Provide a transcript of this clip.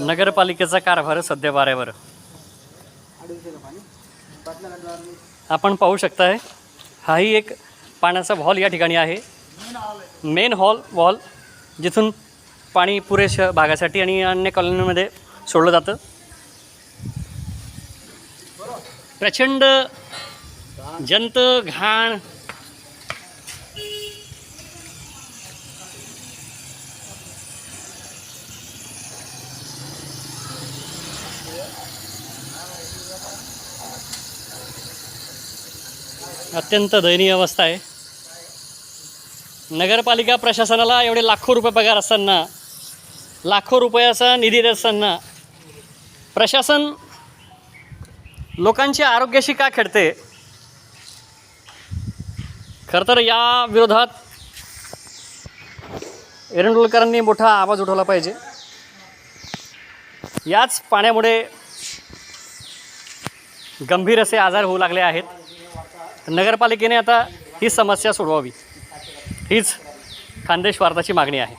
नगरपालिकेचा कारभार सध्या वाऱ्यावर. आपण पाहू शकताय हाही एक पाण्याचा हॉल या ठिकाणी आहे. मेन हॉल वॉल जिथून पाणी पुरेशा भागासाठी आणि अन्य कॉलनीमध्ये सोडलं जातं. प्रचंड जंत घाण अत्यंत दयनीय अवस्था आहे. नगरपालिका प्रशासनाला एवढे लाखो रुपये पगार असताना लाखो रुपयाचा निधी देत असताना प्रशासन लोकांच्या आरोग्याशी का खेळते? खरं तर या विरोधात एरंडोलकरांनी मोठा आवाज उठवला पाहिजे. याच पाण्यामुळे गंभीर असे आजार होऊ लागले आहेत. नगरपालिकेने आता ही समस्या सोडवावी. हीच खानदेश वार्ताची मागणी आहे.